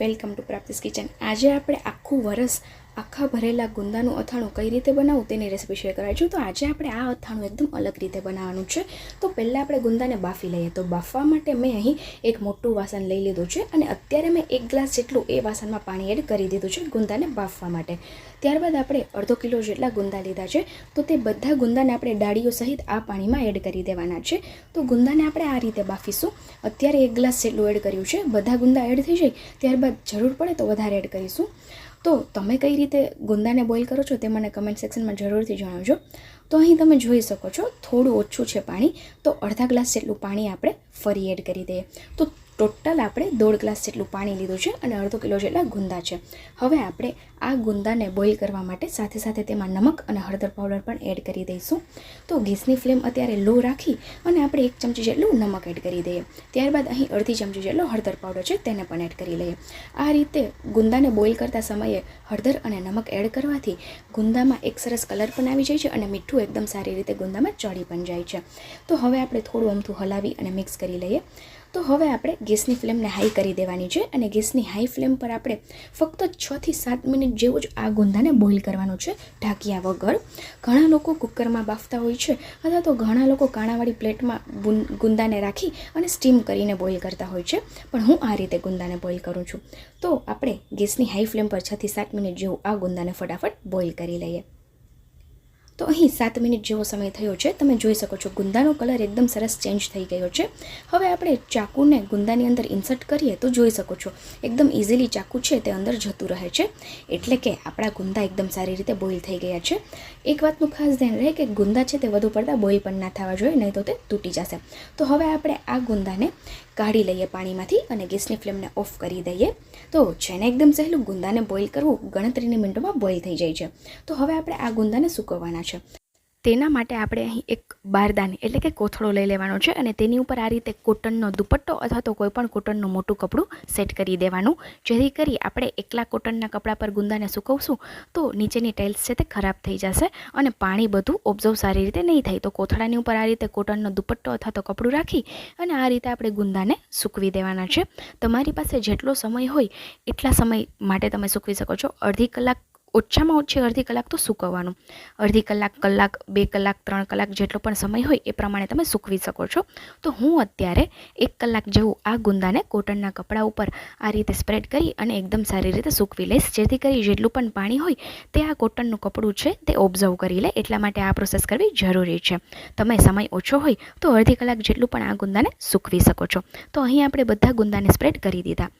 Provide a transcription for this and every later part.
Welcome to પ્રાપ્તિસ kitchen. આજે આપણે આખું વરસ આખા ભરેલા ગુંદાનું અથાણું કઈ રીતે બનાવવું તેની રેસીપી શેર કરાવી. છું તો આજે આપણે આ અથાણું એકદમ અલગ રીતે બનાવવાનું છે. તો પહેલાં આપણે ગુંદાને બાફી લઈએ. તો બાફવા માટે મેં અહીં એક મોટું વાસણ લઈ લીધું છે અને અત્યારે મેં એક ગ્લાસ જેટલું એ વાસણમાં પાણી એડ કરી દીધું છે ગુંદાને બાફવા માટે. ત્યારબાદ આપણે અડધો કિલો જેટલા ગુંદા લીધા છે. તો તે બધા ગુંદાને આપણે ડાળીઓ સહિત આ પાણીમાં એડ કરી દેવાના છે. તો ગુંદાને આપણે આ રીતે બાફીશું. અત્યારે એક ગ્લાસ જેટલું એડ કર્યું છે. બધા ગુંદા એડ થઈ જાય. ત્યારબાદ જરૂર પડે તો વધારે એડ કરીશું. તો તમે કઈ રીતે ગુંદાને બોઇલ કરો છો તે મને કમેન્ટ સેક્શનમાં જરૂરથી જણાવજો. તો અહીં તમે જોઈ શકો છો, થોડું ઓછું છે પાણી. તો અડધા ગ્લાસ જેટલું પાણી આપણે ફરી એડ કરી દઈએ. તો ટોટલ આપણે દોઢ ગ્લાસ જેટલું પાણી લીધું છે અને અડધો કિલો જેટલા ગુંદા છે. હવે આપણે આ ગુંદાને બોઇલ કરવા માટે સાથે સાથે તેમાં નમક અને હળદર પાવડર પણ એડ કરી દઈશું. તો ગેસની ફ્લેમ અત્યારે લો રાખી અને આપણે એક ચમચી જેટલું નમક એડ કરી દઈએ. ત્યારબાદ અહીં અડધી ચમચી જેટલો હળદર પાવડર છે તેને પણ એડ કરી લઈએ. આ રીતે ગુંદાને બોઇલ કરતા સમયે હળદર અને નમક એડ કરવાથી ગુંદામાં એક સરસ કલર પણ આવી જાય છે અને મીઠું એકદમ સારી રીતે ગુંદામાં ચડી પણ જાય છે. તો હવે આપણે થોડું અમથું હલાવી અને મિક્સ કરી લઈએ. તો હવે આપણે ગેસની ફ્લેમને હાઈ કરી દેવાની છે અને ગેસની હાઈ ફ્લેમ પર આપણે ફક્ત છથી સાત મિનિટ જેવું જ આ ગુંદાને બોઇલ કરવાનું છે ઢાંક્યા વગર. ઘણા લોકો કુકરમાં બાફતા હોય છે અથવા તો ઘણા લોકો કાણાવાળી પ્લેટમાં ગુંદાને રાખી અને સ્ટીમ કરીને બોઇલ કરતા હોય છે. પણ હું આ રીતે ગુંદાને બોઇલ કરું છું. તો આપણે ગેસની હાઈ ફ્લેમ પર છથી સાત મિનિટ જેવું આ ગુંદાને ફટાફટ બોઇલ કરી લઈએ. તો અહીં સાત મિનિટ જેવો સમય થયો છે. તમે જોઈ શકો છો ગુંદાનો કલર એકદમ સરસ ચેન્જ થઈ ગયો છે. હવે આપણે ચાકુને ગુંદાની અંદર ઇન્સર્ટ કરીએ તો જોઈ શકો છો. એકદમ ઇઝીલી ચાકુ છે તે અંદર જતું રહે છે. એટલે કે આપણા ગુંદા એકદમ સારી રીતે બોઇલ થઈ ગયા છે. એક વાતનું ખાસ ધ્યાન રહે કે ગુંદા છે તે વધુ પડતા બોઇલ પણ ના થવા જોઈએ, નહીં તો તે તૂટી જશે. તો હવે આપણે આ ગુંદાને કાઢી લઈએ પાણીમાંથી અને ગેસની ફ્લેમને ઓફ કરી દઈએ. તો જેને એકદમ સહેલું ગુંદાને બોઇલ કરવું ગણતરીની મિનિટોમાં બોઇલ થઈ જાય છે. તો હવે આપણે આ ગુંદાને સૂકવવાના છે. તેના માટે આપણે અહીં એક બારદાની એટલે કે કોથળો લઈ લેવાનો છે અને તેની ઉપર આ રીતે કોટનનો દુપટ્ટો અથવા તો કોઈપણ કોટનનું મોટું કપડું સેટ કરી દેવાનું. જેથી કરી આપણે એકલા કોટનના કપડા પર ગુંદાને સૂકવશું તો નીચેની ટાઇલ્સ છે તે ખરાબ થઈ જશે અને પાણી બધું ઓબ્ઝર્વ સારી રીતે નહીં થાય. તો કોથળાની ઉપર આ રીતે કોટનનો દુપટ્ટો અથવા તો કપડું રાખી અને આ રીતે આપણે ગુંદાને સૂકવી દેવાના છે. તમારી પાસે જેટલો સમય હોય એટલા સમય માટે તમે સૂકવી શકો છો. અડધી કલાક ઓછામાં ઓછી અડધી કલાક તો સૂકવવાનું. અડધી કલાક કલાક, બે કલાક, ત્રણ કલાક જેટલો પણ સમય હોય એ પ્રમાણે તમે સૂકવી શકો છો. તો હું અત્યારે એક કલાક જેવું આ ગુંદાને કોટનના કપડા ઉપર આ રીતે સ્પ્રેડ કરી અને એકદમ સારી રીતે સૂકવી લઈશ. જેથી કરી જેટલું પણ પાણી હોય તે આ કોટનનું કપડું છે તે ઓબ્ઝર્વ કરી લે. એટલા માટે આ પ્રોસેસ કરવી જરૂરી છે. તમે સમય ઓછો હોય તો અડધી કલાક જેટલું પણ આ ગુંદાને સૂકવી શકો છો. તો અહીં આપણે બધા ગુંદાને સ્પ્રેડ કરી દીધા.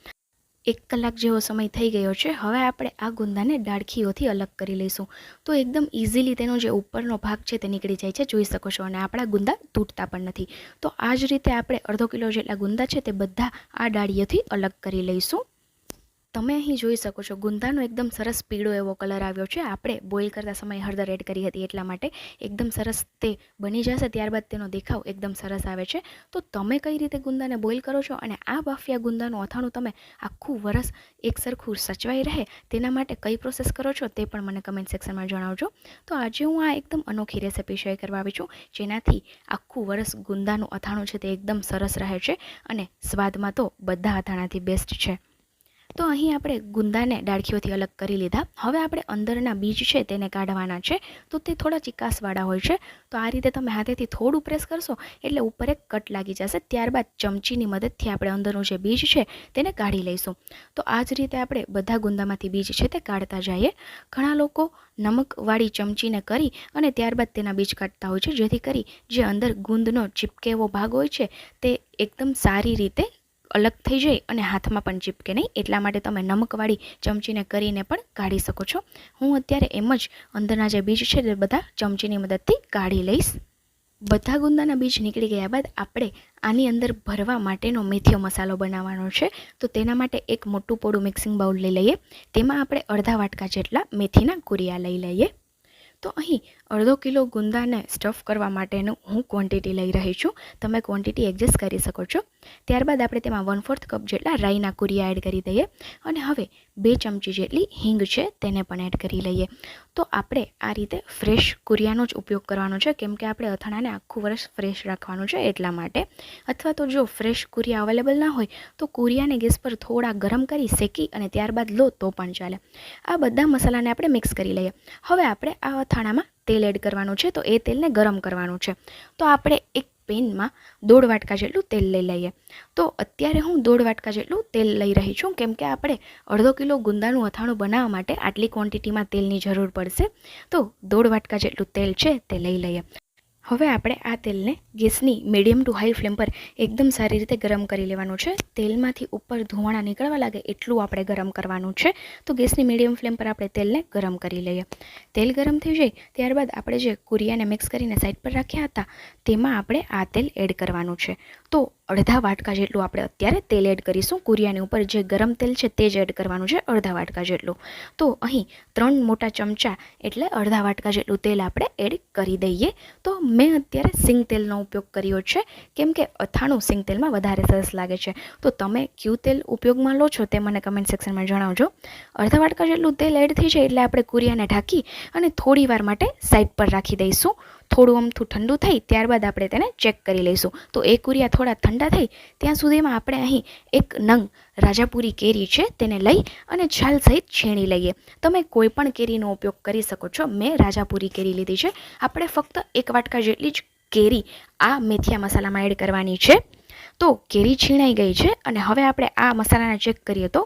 એક કલાક જેવો સમય થઈ ગયો છે. હવે આપણે આ ગુંદાને ડાળખીઓથી અલગ કરી લઈશું. તો એકદમ ઇઝીલી તેનો જે ઉપરનો ભાગ છે તે નીકળી જાય છે. જોઈ શકો છો. અને આપણા ગુંદા તૂટતા પણ નથી. તો આ જ રીતે આપણે અડધો કિલો જેટલા ગુંદા છે તે બધા આ ડાળીઓથી અલગ કરી લઈશું. તમે અહીં જોઈ શકો છો, ગુંદાનો એકદમ સરસ પીળો એવો કલર આવ્યો છે. આપણે બોઇલ કરતા સમયે હળદર એડ કરી હતી એટલા માટે. એકદમ સરસ તે બની જશે, ત્યારબાદ તેનો દેખાવ એકદમ સરસ આવે છે. તો તમે કઈ રીતે ગુંદાને બોઇલ કરો છો અને આ બાફિયા ગુંદાનું અથાણું તમે આખું વરસ એક સરખું સચવાઈ રહે તેના માટે કઈ પ્રોસેસ કરો છો તે પણ મને કમેન્ટ સેક્શનમાં જણાવજો. તો આજે હું આ એકદમ અનોખી રેસિપી શેર કરવા આવી છું, જેનાથી આખું વરસ ગુંદાનું અથાણું છે તે એકદમ સરસ રહે છે અને સ્વાદમાં તો બધા અથાણાથી બેસ્ટ છે. તો અહીં આપણે ગુંદાને ડાળખીઓથી અલગ કરી લીધા. હવે આપણે અંદરના બીજ છે તેને કાઢવાના છે. તો તે થોડા ચિકાસવાળા હોય છે. તો આ રીતે તમે હાથેથી થોડું પ્રેસ કરશો એટલે ઉપર એક કટ લાગી જશે. ત્યારબાદ ચમચીની મદદથી આપણે અંદરનું જે બીજ છે તેને કાઢી લઈશું. તો આ જ રીતે આપણે બધા ગુંદામાંથી બીજ છે તે કાઢતા જઈએ. ઘણા લોકો નમકવાળી ચમચીને કરી અને ત્યારબાદ તેના બીજ કાઢતા હોય છે. જેથી કરી જે અંદર ગુંદનો ચીપકેવો ભાગ હોય છે તે એકદમ સારી રીતે અલગ થઈ જાય અને હાથમાં પણ ચીપકે નહીં. એટલા માટે તમે નમકવાળી ચમચીને કરીને પણ કાઢી શકો છો. હું અત્યારે એમ જ અંદરના જે બીજ છે તે બધા ચમચીની મદદથી કાઢી લઈશ. બધા ગુંદાના બીજ નીકળી ગયા બાદ આપણે આની અંદર ભરવા માટેનો મેથીયો મસાલો બનાવવાનો છે. તો તેના માટે એક મોટું પોડું મિક્સિંગ બાઉલ લઈ લઈએ. તેમાં આપણે અડધા વાટકા જેટલા મેથીના કુરિયા લઈ લઈએ. તો અહીં અડધો કિલો ગુંદાને સ્ટફ કરવા માટેનું હું ક્વોન્ટિટી લઈ રહી છું. તમે ક્વોન્ટિટી એડજસ્ટ કરી શકો છો. ત્યારબાદ આપણે તેમાં વન ફોર્થ કપ જેટલા રાઈના કુરિયા એડ કરી દઈએ. અને હવે બે ચમચી જેટલી હિંગ છે તેને પણ એડ કરી લઈએ. તો આપણે આ રીતે ફ્રેશ કુરિયાનો જ ઉપયોગ કરવાનો છે. કેમ કે આપણે અથાણાને આખું વર્ષ ફ્રેશ રાખવાનું છે એટલા માટે. અથવા તો જો ફ્રેશ કુરિયા અવેલેબલ ના હોય, તો કુરિયાને ગેસ પર થોડા ગરમ કરી શેકી અને ત્યારબાદ લો તો પણ ચાલે. આ બધા મસાલાને આપણે મિક્સ કરી લઈએ. હવે આપણે આ અથાણામાં તેલ એડ કરવાનું છે, તો એ તેલને ગરમ કરવાનું છે. તો આપણે એક પેનમાં દોઢ વાટકા જેટલું તેલ લઈ લઈએ. તો અત્યારે હું દોઢ વાટકા જેટલું તેલ લઈ રહી છું, કેમ કે આપણે અડધો કિલો ગુંદાનું અથાણું બનાવવા માટે આટલી ક્વોન્ટિટીમાં તેલની જરૂર પડશે. તો દોઢ વાટકા જેટલું તેલ છે, તે લઈ લઈએ. હવે આપણે આ તેલને ગેસની મીડિયમ ટુ હાઈ ફ્લેમ પર એકદમ સારી રીતે ગરમ કરી લેવાનું છે. તેલમાંથી ઉપર ધુવાણા નીકળવા લાગે એટલું આપણે ગરમ કરવાનું છે. તો ગેસની મીડિયમ ફ્લેમ પર આપણે તેલને ગરમ કરી લઈએ. તેલ ગરમ થઈ જાય ત્યારબાદ આપણે જે કુરિયાને મિક્સ કરીને સાઈડ પર રાખ્યા હતા, તેમાં આપણે આ તેલ એડ કરવાનું છે. તો અડધા વાટકા જેટલું આપણે અત્યારે તેલ એડ કરીશું. કુરિયાની ઉપર જે ગરમ તેલ છે તે જ એડ કરવાનું છે, અડધા વાટકા જેટલું. તો અહીં ત્રણ મોટા ચમચા એટલે અડધા વાટકા જેટલું તેલ આપણે એડ કરી દઈએ. તો મેં અત્યારે સિંગ તેલનો ઉપયોગ કર્યો છે, કેમ કે અથાણું સિંગ તેલમાં વધારે સરસ લાગે છે. તો તમે ક્યુ તેલ ઉપયોગમાં લો છો તે મને કમેન્ટ સેક્શનમાં જણાવજો. અડધા વાટકા જેટલું તેલ એડ થઈ જાય એટલે આપણે કુરિયાને ઢાંકી અને થોડી વાર માટે સાઈડ પર રાખી દઈશું. થોડું અમથું ઠંડુ થઈ ત્યારબાદ આપણે તેને ચેક કરી લઈશું. તો એ કુરિયા થોડા ઠંડા થઈ, ત્યાં સુધીમાં આપણે અહીં એક નંગ રાજાપુરી કેરી છે તેને લઈ અને છાલ સહિત છીણી લઈએ. તમે કોઈ પણ કેરીનો ઉપયોગ કરી શકો છો. મેં રાજાપુરી કેરી લીધી છે. આપણે ફક્ત એક વાટકા જેટલી જ કેરી આ મેથિયા મસાલામાં એડ કરવાની છે. તો કેરી છીણાઈ ગઈ છે અને હવે આપણે આ મસાલાને ચેક કરીએ તો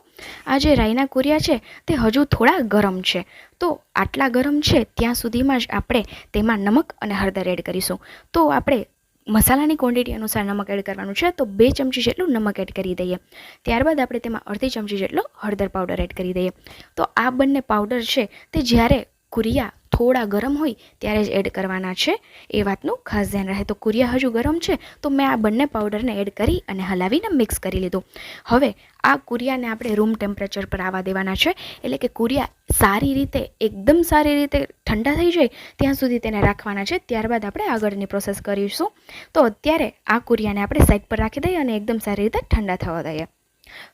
આ જે રાઈના કુરિયા છે તે હજુ થોડા ગરમ છે. તો આટલા ગરમ છે ત્યાં સુધીમાં જ આપણે તેમાં નમક અને હળદર એડ કરીશું. તો આપણે મસાલાની ક્વોન્ટિટી અનુસાર નમક એડ કરવાનું છે તો બે ચમચી જેટલું નમક એડ કરી દઈએ. ત્યારબાદ આપણે તેમાં અડધી ચમચી જેટલો હળદર પાવડર એડ કરી દઈએ. તો આ બંને પાવડર છે તે જ્યારે કુરિયા થોડા ગરમ હોય ત્યારે જ એડ કરવાના છે. એ વાતનું ખાસ ધ્યાન રહે. તો કુરિયા હજુ ગરમ છે, તો મેં આ બંને પાવડરને એડ કરી અને હલાવીને મિક્સ કરી લીધું. હવે આ કુરિયાને આપણે રૂમ ટેમ્પરેચર પર આવવા દેવાના છે, એટલે કે કુરિયા સારી રીતે, એકદમ સારી રીતે ઠંડા થઈ જાય ત્યાં સુધી તેને રાખવાના છે. ત્યારબાદ આપણે આગળની પ્રોસેસ કરીશું. તો અત્યારે આ કુરિયાને આપણે સાઈડ પર રાખી દઈએ અને એકદમ સારી રીતે ઠંડા થવા દઈએ.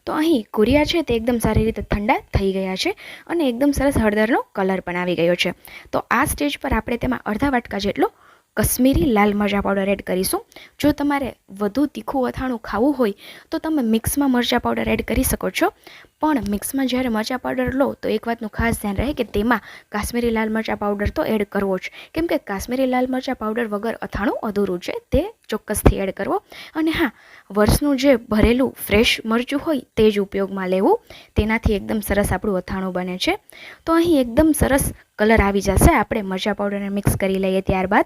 તો અહીં કુરિયા છે તે એકદમ સારી રીતે ઠંડા થઈ ગયા છે અને એકદમ સરસ હળદરનો કલર પણ આવી ગયો છે. તો આ સ્ટેજ પર આપણે તેમાં અડધા વાટકા જેટલો કશ્મીરી લાલ મરચાં પાવડર એડ કરીશું. જો તમારે વધુ તીખું અથાણું ખાવું હોય, તો તમે મિક્સમાં મરચાં પાવડર એડ કરી શકો છો. પણ મિક્સમાં જ્યારે મરચાં પાવડર લો, તો એક વાતનું ખાસ ધ્યાન રહે કે તેમાં કાશ્મીરી લાલ મરચાં પાવડર તો એડ કરવો જ. કેમ કે કાશ્મીરી લાલ મરચાં પાવડર વગર અથાણું અધૂરું છે, તે ચોક્કસથી એડ કરવો. અને હા, વર્ષનું જે ભરેલું ફ્રેશ મરચું હોય, તે જ ઉપયોગમાં લેવું. તેનાથી એકદમ સરસ આપણું અથાણું બને છે. તો અહીં એકદમ સરસ કલર આવી જશે. આપણે મરચાં પાવડરને મિક્સ કરી લઈએ ત્યારબાદ.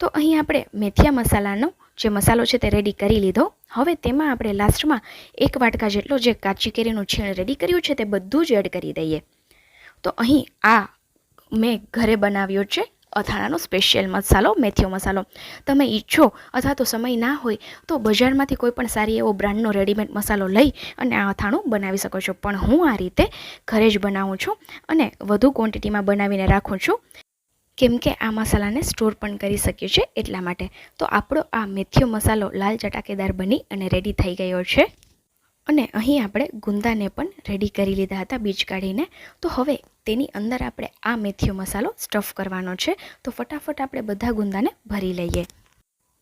તો અહીં આપણે મેથિયા મસાલાનો જે મસાલો છે તે રેડી કરી લીધો. હવે તેમાં આપણે લાસ્ટમાં એક વાટકા જેટલો જે કાચી કેરીનું છીણ રેડી કર્યું છે તે બધું જ એડ કરી દઈએ. તો અહીં આ મેં ઘરે બનાવ્યો છે અથાણાનો સ્પેશિયલ મસાલો, મેથીયો મસાલો. તમે ઈચ્છો અથવા તો સમય ના હોય તો બજારમાંથી કોઈ પણ સારી એવો બ્રાન્ડનો રેડીમેડ મસાલો લઈ અને આ અથાણું બનાવી શકો છો. પણ હું આ રીતે ઘરે જ બનાવું છું અને વધુ ક્વોન્ટિટીમાં બનાવીને રાખું છું. કેમ કે આ મસાલાને સ્ટોર પણ કરી શકીએ છીએ એટલા માટે. તો આપણો આ મેથીયો મસાલો લાલ ચટાકેદાર બની અને રેડી થઈ ગયો છે. અને અહીં આપણે ગુંદાને પણ રેડી કરી લીધા હતા બીજ કાઢીને. તો હવે તેની અંદર આપણે આ મેથીયો મસાલો સ્ટફ કરવાનો છે. તો ફટાફટ આપણે બધા ગુંદાને ભરી લઈએ.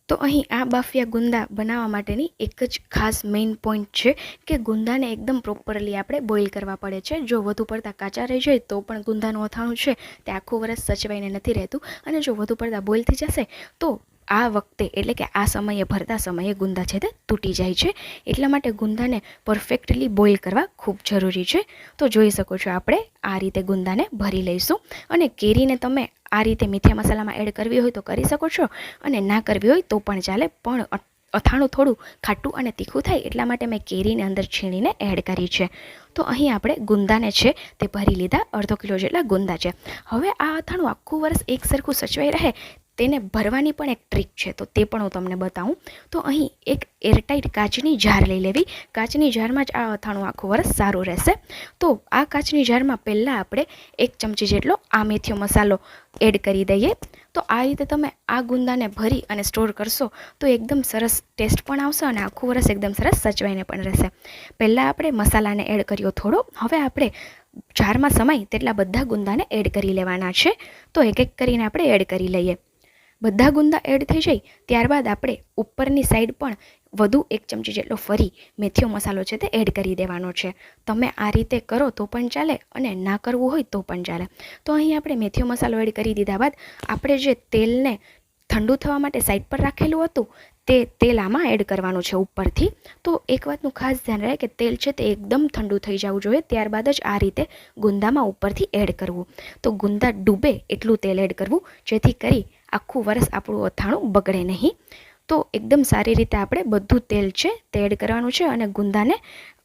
તો અહીં આ બાફિયા ગુંદા બનાવવા માટેની એક જ ખાસ મેઇન પોઈન્ટ છે કે ગુંદાને એકદમ પ્રોપરલી આપણે બોઇલ કરવા પડે છે. જો વધુ પડતા કાચા રહી જાય તો પણ ગુંદાનું અથાણું છે. તે આખું વરસ સચવાઈને નથી રહેતું. અને જો વધુ પડતા બોઇલ થઈ જશે, તો આ વખતે એટલે કે આ સમયે, ભરતા સમયે ગુંદા છે તે તૂટી જાય છે. એટલા માટે ગુંદાને પરફેક્ટલી બોઇલ કરવા ખૂબ જરૂરી છે. તો જોઈ શકો છો આપણે આ રીતે ગુંદાને ભરી લઈશું. અને કેરીને તમે આ રીતે મીઠા મસાલામાં એડ કરવી હોય તો કરી શકો છો અને ના કરવી હોય તો પણ ચાલે. પણ અથાણું થોડું ખાટું અને તીખું થાય એટલા માટે મેં કેરીને અંદર છીણીને એડ કરી છે. તો અહીં આપણે ગુંદાને છે તે ભરી લીધા અડધો કિલો જેટલા ગુંદા છે. હવે આ અથાણું આખું વર્ષ એક સરખું સચવાઈ રહે તેને ભરવાની પણ એક ટ્રીક છે, તો તે પણ હું તમને બતાવું. તો અહીં એક એરટાઈટ કાચની જાર લઈ લેવી. કાચની જારમાં જ આ અથાણું આખું વરસ સારું રહેશે. તો આ કાચની જારમાં પહેલાં આપણે એક ચમચી જેટલો આ મેથીઓ મસાલો એડ કરી દઈએ. તો આ રીતે તમે આ ગુંદાને ભરી અને સ્ટોર કરશો, તો એકદમ સરસ ટેસ્ટ પણ આવશે અને આખું વરસ એકદમ સરસ સચવાઈને પણ રહેશે. પહેલાં આપણે મસાલાને એડ કર્યો થોડો. હવે આપણે જારમાં સમાય તેટલા બધા ગુંદાને એડ કરી લેવાના છે. તો એક એક કરીને આપણે એડ કરી લઈએ. બધા ગુંદા એડ થઈ જાય, ત્યારબાદ આપણે ઉપરની સાઈડ પણ વધુ એક ચમચી જેટલો ફરી મેથીઓ મસાલો છે તે એડ કરી દેવાનો છે. તમે આ રીતે કરો તો પણ ચાલે અને ના કરવું હોય તો પણ ચાલે. તો અહીં આપણે મેથીઓ મસાલો એડ કરી દીધા બાદ આપણે જે તેલને ઠંડુ થવા માટે સાઈડ પર રાખેલું હતું તે તેલ આમાં એડ કરવાનું છે ઉપરથી. તો એક વાતનું ખાસ ધ્યાન રહે કે તેલ છે તે એકદમ ઠંડુ થઈ જવું જોઈએ, ત્યારબાદ જ આ રીતે ગુંદામાં ઉપરથી એડ કરવું. તો ગુંદા ડૂબે એટલું તેલ એડ કરવું, જેથી કરી આખું વરસ આપણું અથાણું બગડે નહીં. તો એકદમ સારી રીતે આપણે બધું તેલ છે તે એડ કરવાનું છે અને ગુંદાને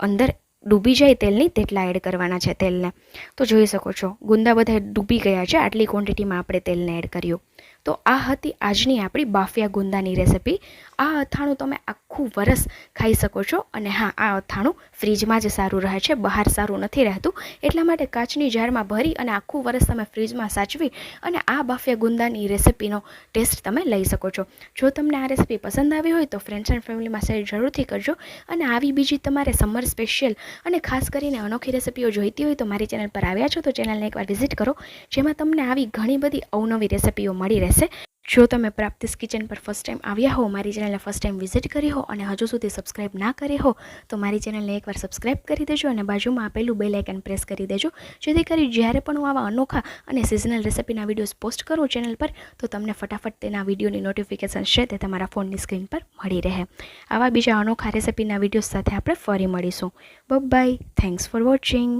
અંદર ડૂબી જાય તેલની તેટલા એડ કરવાના છે તેલને. તો જોઈ શકો છો, ગુંદા બધા ડૂબી ગયા છે, આટલી ક્વોન્ટિટીમાં આપણે તેલને એડ કર્યું. તો આ હતી આજની આપણી બાફિયા ગુંદાની રેસિપી. આ અથાણું તમે આખું વરસ ખાઈ શકો છો અને હા, આ અથાણું ફ્રીજમાં જ સારું રહે છે, બહાર સારું નથી રહેતું. એટલા માટે કાચની જારમાં ભરી અને આખું વરસ તમે ફ્રીજમાં સાચવી અને આ બાફિયા ગુંદાની રેસિપીનો ટેસ્ટ તમે લઈ શકો છો. જો તમને આ રેસિપી પસંદ આવી હોય તો ફ્રેન્ડ્સ એન્ડ ફેમિલીમાં શેર જરૂરથી કરજો અને આવી બીજી તમારે સમર સ્પેશિયલ અને ખાસ કરીને અનોખી રેસિપીઓ જોઈતી હોય તો મારી ચેનલ પર આવ્યા છો તો ચેનલને એકવાર વિઝિટ કરો, જેમાં તમને આવી ઘણી બધી અવનવી રેસિપીઓ મળી રહેશે. જો તમે પ્રાપ્તિસ કિચન પર ફર્સ્ટ ટાઈમ આવ્યા હો, મારી ચેનલને ફર્સ્ટ ટાઈમ વિઝિટ કરી હો અને હજુ સુધી સબસ્ક્રાઇબ ના કરી હો, તો મારી ચેનલને એકવાર સબસ્ક્રાઇબ કરી દેજો અને બાજુમાં આપેલું બેલ આઇકન પ્રેસ કરી દેજો. જેથી કરી જ્યારે પણ હું આવા અનોખા અને સિઝનલ રેસિપીના વિડીયોઝ પોસ્ટ કરું ચેનલ પર, તો તમને ફટાફટ તેના વિડીયોની નોટિફિકેશન છે તે તમારા ફોનની સ્ક્રીન પર મળી રહે. આવા બીજા અનોખા રેસિપીના વિડીયોઝ સાથે આપણે ફરી મળીશું. By thanks for watching